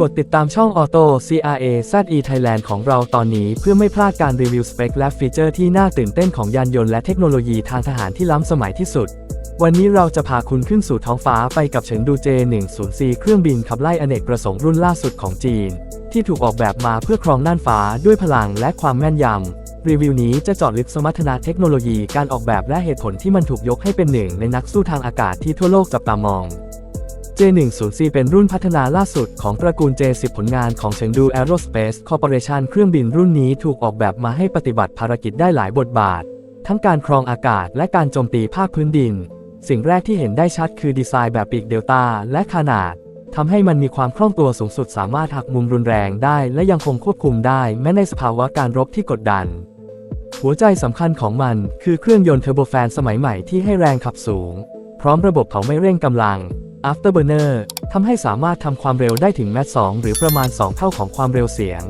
กดติดตามช่อง Auto CRA ZE Thailand ของเราตอนนี้เพื่อไม่พลาดการรีวิวสเปคและฟีเจอร์ที่น่าตื่นเต้นของยานยนต์และเทคโนโลยีทางทหารที่ล้ำสมัยที่สุด วันนี้เราจะพาคุณขึ้นสู่ท้องฟ้าไปกับเฉิงดู J10C เครื่องบินขับไล่อเนกประสงค์รุ่นล่าสุดของจีน ที่ถูกออกแบบมาเพื่อครองน่านฟ้าด้วยพลังและความแม่นยำ รีวิวนี้จะเจาะลึกสมรรถนะเทคโนโลยีการออกแบบและเหตุผลที่มันถูกยกให้เป็นหนึ่งในนักสู้ทางอากาศที่ทั่วโลกจับตามอง J10C เป็นรุ่นพัฒนาล่าสุดของตระกูล J10 ผลงานของเฉิงดู Aerospace Corporation เครื่องบินรุ่นนี้ถูกออกแบบมาให้ปฏิบัติภารกิจได้หลายบทบาท ทั้งการครองอากาศและการโจมตีภาคพื้นดิน สิ่งแรกที่เห็นได้ชัดคือดีไซน์แบบปีกเดลต้าและขนาดทำให้มันมีความคล่องตัวสูงสุดสามารถหักมุมรุนแรงได้และยังคงควบคุมได้แม้ในสภาวะการรบที่กดดัน หัวใจสำคัญของมันคือเครื่องยนต์เทอร์โบแฟนสมัยใหม่ที่ให้แรงขับสูง พร้อมระบบเผาไม่เร่งกำลัง Afterburner ทำให้สามารถทำความเร็วได้ถึงแมต2หรือประมาณ 2 เท่าของความเร็วเสียง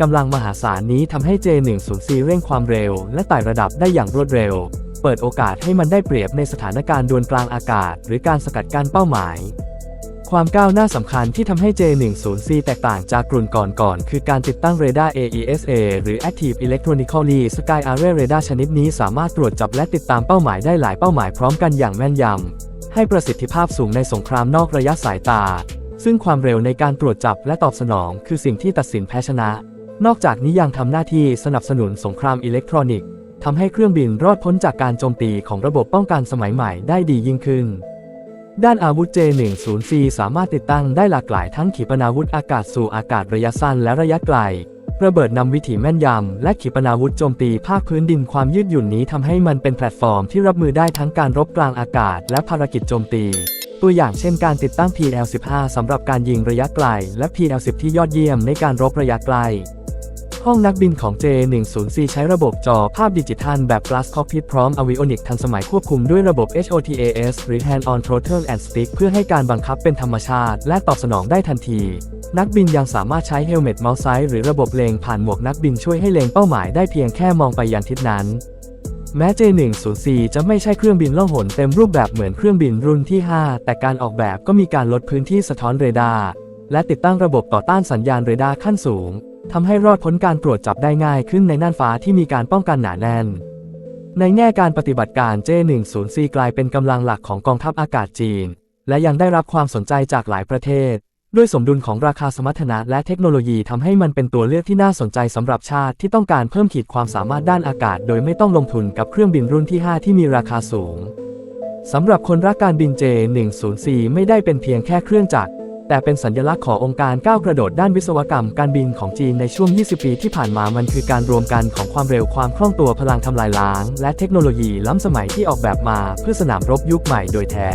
กำลังมหาศาลนี้ทำให้ J10C เร่งความเร็ว และไต่ระดับได้อย่างรวดเร็ว เปิดโอกาสให้มันได้เปรียบในสถานการณ์ดวลกลางอากาศ หรือการสกัดกั้นเป้าหมาย ความก้าวหน้าสำคัญที่ทำให้ J10C แตกต่างจากกลุ่นก่อนๆคือการติดตั้งเรดาร์ AESA หรือ Active Electronically Sky Array Radar ชนิดนี้สามารถตรวจจับและติดตามเป้าหมายได้หลายเป้าหมายพร้อมกันอย่างแม่นยำ ให้ประสิทธิภาพสูงในสงครามนอกระยะสายตา ซึ่งความเร็วในการตรวจจับและตอบสนองคือสิ่งที่ตัดสินแพ้ชนะ นอกจากนี้ยังทำหน้าที่สนับสนุนสงครามอิเล็กทรอนิกส์ทำให้เครื่องบินรอดพ้นจากการโจมตีของระบบป้องกันสมัยใหม่ได้ดียิ่งขึ้น ด้านอาวุธ J10C สามารถติดตั้งได้หลากหลายทั้งขีปนาวุธอากาศสู่อากาศระยะสั้นและระยะไกล ระเบิดนำวิถีแม่นยำ และขีปนาวุธโจมตีภาคพื้นดินความยืดหยุ่นนี้ทำให้มันเป็นแพลตฟอร์มที่รับมือได้ทั้งการรบกลางอากาศ และภารกิจโจมตี ตัวอย่างเช่นการติดตั้ง PL-15 สำหรับการยิงระยะไกล และ PL-10 ที่ยอดเยี่ยมในการรบระยะไกลห้องนักบินของ J10C ใช้ระบบจอภาพดิจิทัลแบบ Glass Cockpit พร้อม Avionics ทันสมัยควบคุมด้วยระบบ HOTAS หรือ Hand on Throttle and Stick เพื่อให้การบังคับเป็นธรรมชาติ และตอบสนองได้ทันที นักบินยังสามารถใช้ Helmet Mouse Sight หรือระบบเลงผ่านหมวกนักบินช่วยให้เลงเป้าหมายได้เพียงแค่มองไปยังทิศนั้น แม้ J10C จะไม่ใช่เครื่องบินล่องหนเต็มรูปแบบเหมือนเครื่องบินรุ่นที่ 5 แต่การออกแบบก็มีการลดพื้นที่สะท้อนเรดาร์และติดตั้งระบบต่อต้านสัญญาณเรดาร์ขั้นสูงทำให้รอดพ้นการตรวจจับได้ง่ายขึ้นในน่านฟ้าที่มีการป้องกันหนาแน่น ในแง่การปฏิบัติการ J10C กลายเป็นกำลังหลักของกองทัพอากาศจีน และยังได้รับความสนใจจากหลายประเทศ ด้วยสมดุลของราคาสมรรถนะและเทคโนโลยีทำให้มันเป็นตัวเลือกที่น่าสนใจสำหรับชาติที่ต้องการเพิ่มขีดความสามารถด้านอากาศ โดยไม่ต้องลงทุนกับเครื่องบินรุ่นที่ 5 ที่มีราคาสูงสำหรับคนรักการบิน J10C ไม่ได้เป็นเพียงแค่เครื่องจักรแต่เป็นสัญลักษณ์ขององค์การก้าวกระโดดด้านวิศวกรรมการบินของจีนในช่วง 20 ปีที่ผ่านมามันคือการรวมกันของความเร็วความคล่องตัวพลังทำลายล้าง และเทคโนโลยีล้ำสมัยที่ออกแบบมาเพื่อสนามรบยุคใหม่โดยแท้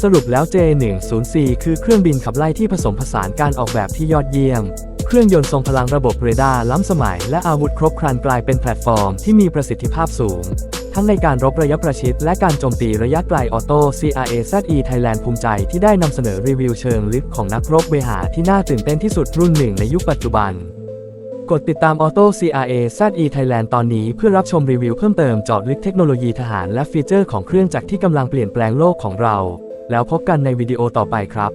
สรุปแล้ว J10C คือเครื่องบินขับไล่ที่ผสมผสานการออกแบบที่ยอดเยี่ยม เครื่องยนต์ทรงพลังระบบเรดาร์ล้ำสมัย และอาวุธครบครันกลายเป็นแพลตฟอร์มที่มีประสิทธิภาพสูง ทั้งในการรบระยะประชิด และการโจมตีระยะไกลออโต้ CRA ZE Thailand ภูมิใจที่ได้นำเสนอรีวิวเชิงลึกของนักรบเวหาที่น่าตื่นเต้นที่สุดรุ่นหนึ่งในยุคปัจจุบันกดติดตาม Auto CRA ZE Thailand ตอนนี้เพื่อรับชมรีวิวเพิ่มเติมเจาะลึกเทคโนโลยีทหารและฟีเจอร์ของเครื่องจักรที่กำลังเปลี่ยนแปลงโลกของเรา แล้วพบกันในวิดีโอต่อไปครับ